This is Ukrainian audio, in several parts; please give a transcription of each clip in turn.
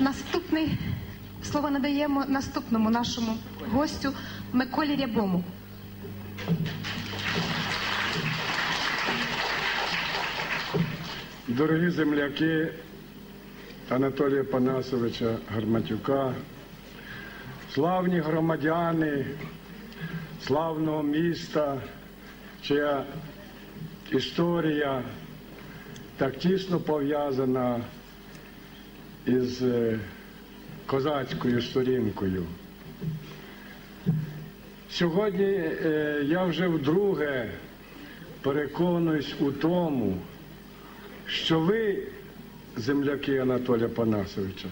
Наступний слово надаємо наступному нашому гостю Миколі Рябому. Дорогі земляки Анатолія Панасовича Гарматюка, славні громадяни славного міста, чия історія так тісно пов'язана із е, козацькою сторінкою. Сьогодні е, я вже вдруге переконуюсь у тому, що ви, земляки Анатолія Панасовича,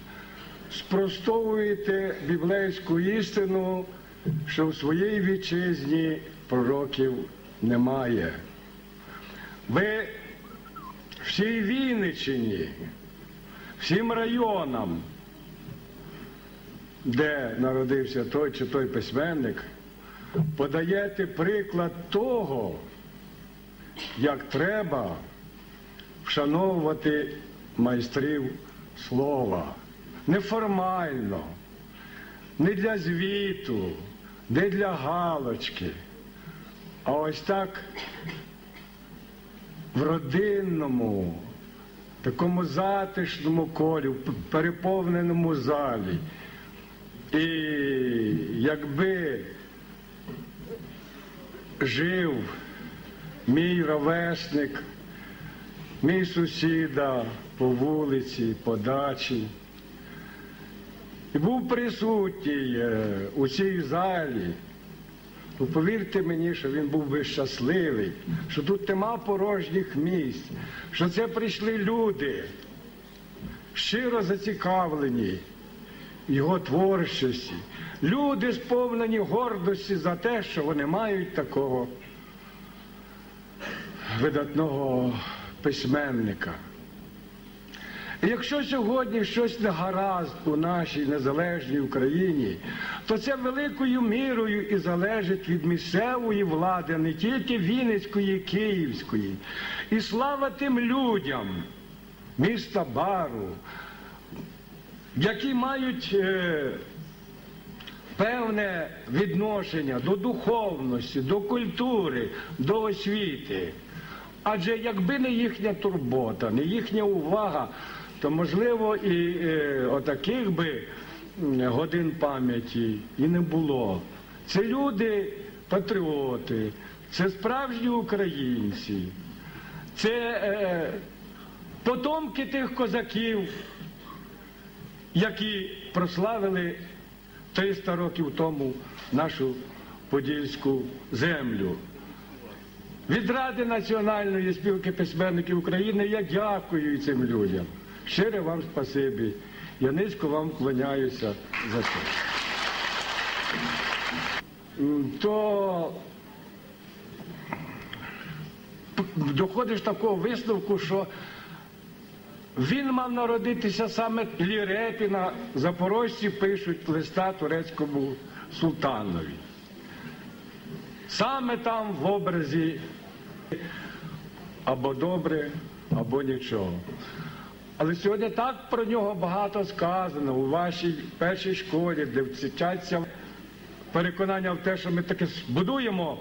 спростовуєте біблейську істину, що в своїй вітчизні пророків немає. Ви всій Вінниччині, всім районам, де народився той чи той письменник, подаєте приклад того, як треба вшановувати майстрів слова. Неформально, не для звіту, не для галочки, а ось так в родинному, такому затишному колі, в переповненому залі. І якби жив мій ровесник, мій сусіда по вулиці, по дачі. І був присутній е, у цій залі. Ну, повірте мені, що він був би щасливий, що тут нема порожніх місць, що це прийшли люди, щиро зацікавлені його творчості. Люди сповнені гордості за те, що вони мають такого видатного письменника. Якщо сьогодні щось не гаразд у нашій незалежній Україні, то це великою мірою і залежить від місцевої влади, не тільки Вінницької, Київської. І слава тим людям міста Бару, які мають е, певне відношення до духовності, до культури, до освіти. Адже якби не їхня турбота, не їхня увага, то можливо і е, отаких би годин пам'яті і не було. Це люди патріоти, це справжні українці, це е, потомки тих козаків, які прославили 300 років тому нашу подільську землю. Від Ради Національної спілки письменників України я дякую цим людям. Щире вам спасибі. Я низько вам вклоняюся за це. То доходиш такого висновку, що він мав народитися саме Лірепіна, запорожці пишуть листа турецькому султанові. Саме там в образі або добре, або нічого. Але сьогодні так про нього багато сказано у вашій першій школі, де вчаться переконання в те, що ми таки збудуємо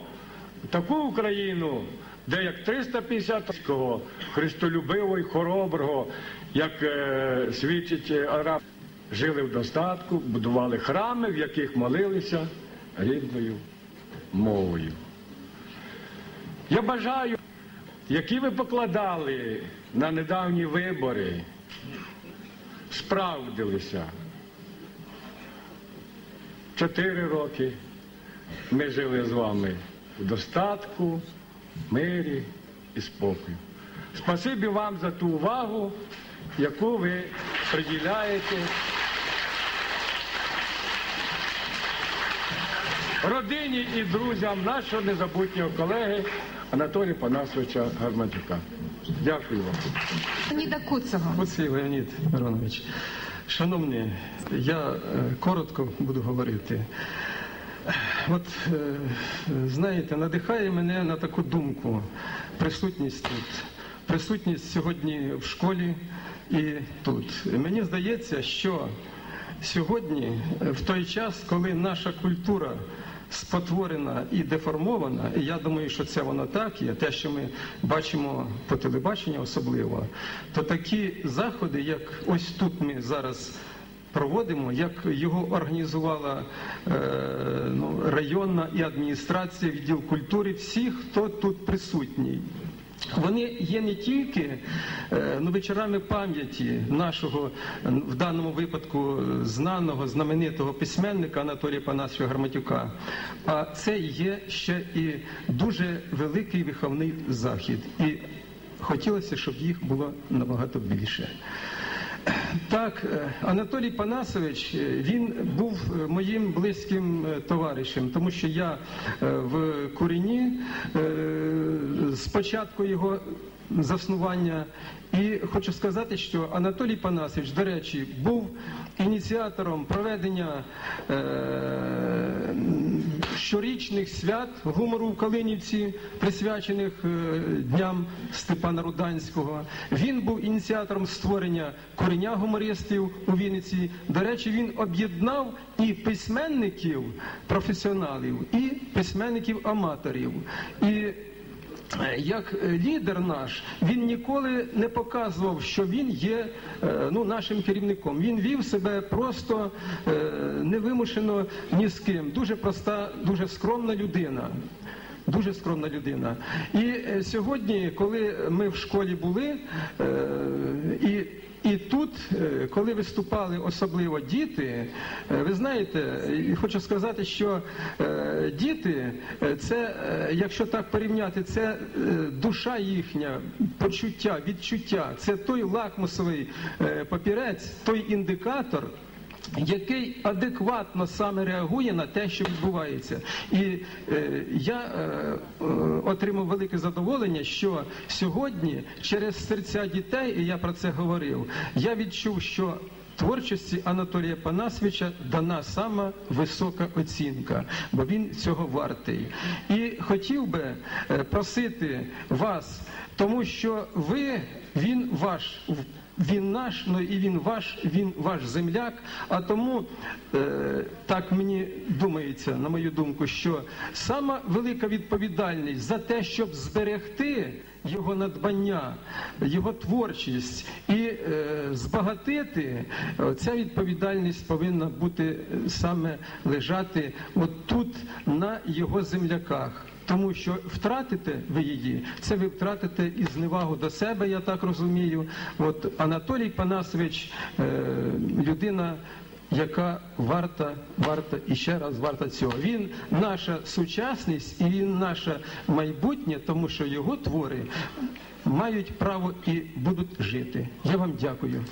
таку Україну, де як 350-го христолюбивого і хороброго, як е, свідчить араб, жили в достатку, будували храми, в яких молилися рідною мовою. Я бажаю, які ви покладали на недавні вибори, справдилися. Чотири роки ми жили з вами в достатку, мирі і спокою. Спасибі вам за ту увагу, яку ви приділяєте родині і друзям нашого незабутнього колеги Анатолія Панасовича Гарматюка. Дякую вам. Леоніда Куцого. Оцей Леонід Миронович. Шановні, я е, коротко буду говорити. От е, знаєте, надихає мене на таку думку. Присутність тут, присутність сьогодні в школі і тут. Мені здається, що сьогодні, е, в той час, коли наша культура спотворена і деформована, і я думаю, що це воно так є, те, що ми бачимо по телебаченню особливо, то такі заходи, як ось тут ми зараз проводимо, як його організувала е, ну, районна і адміністрація, відділ культури, всі, хто тут присутній. Вони є не тільки е, ну, вечорами пам'яті нашого е, в даному випадку е, знаного знаменитого письменника Анатолія Панасовича Гарматюка, а це є ще і дуже великий виховний захід. І хотілося, щоб їх було набагато більше. Так, е, Анатолій Панасович, е, він був е, моїм близьким товаришем, тому що я в Курені е, з початку його заснування. І хочу сказати, що Анатолій Панасович, до речі, був ініціатором проведення щорічних свят гумору в Калинівці, присвячених е, дням Степана Руданського. Він був ініціатором створення кореня гумористів у Вінниці. До речі, він об'єднав і письменників професіоналів, і письменників аматорів. І як е, лідер наш, він ніколи не показував, що він є е, ну, нашим керівником. Він вів себе просто е, невимушено ні з ким. Дуже проста, дуже скромна людина. Дуже скромна людина. І е, сьогодні, коли ми в школі були, е, і і тут, е, коли виступали особливо діти, е, ви знаєте, хочу сказати, що е, діти, це, якщо так порівняти, це душа їхня, почуття, відчуття, це той лакмусовий папірець, той індикатор який адекватно саме реагує на те, що відбувається. І е, я е, е, отримав велике задоволення, що сьогодні через серця дітей, і я про це говорив, я відчув, що Творчості Анатолія Панасовича дана сама висока оцінка, бо він цього вартий. І хотів би е, просити вас, тому що ви, він ваш. Він наш, ну і він ваш, він ваш земляк. А тому е, так мені думається, на мою думку, що сама велика відповідальність за те, щоб зберегти його надбання, його творчість і е, збагатити, ця відповідальність повинна бути саме лежати от тут на його земляках. Тому що втратите ви її, це ви втратите і зневагу до себе, я так розумію. От Анатолій Панасович, е, людина, яка варта, варта і ще раз варта цього. Він наша сучасність і він наше майбутнє, тому що його твори мають право і будуть жити. Я вам дякую.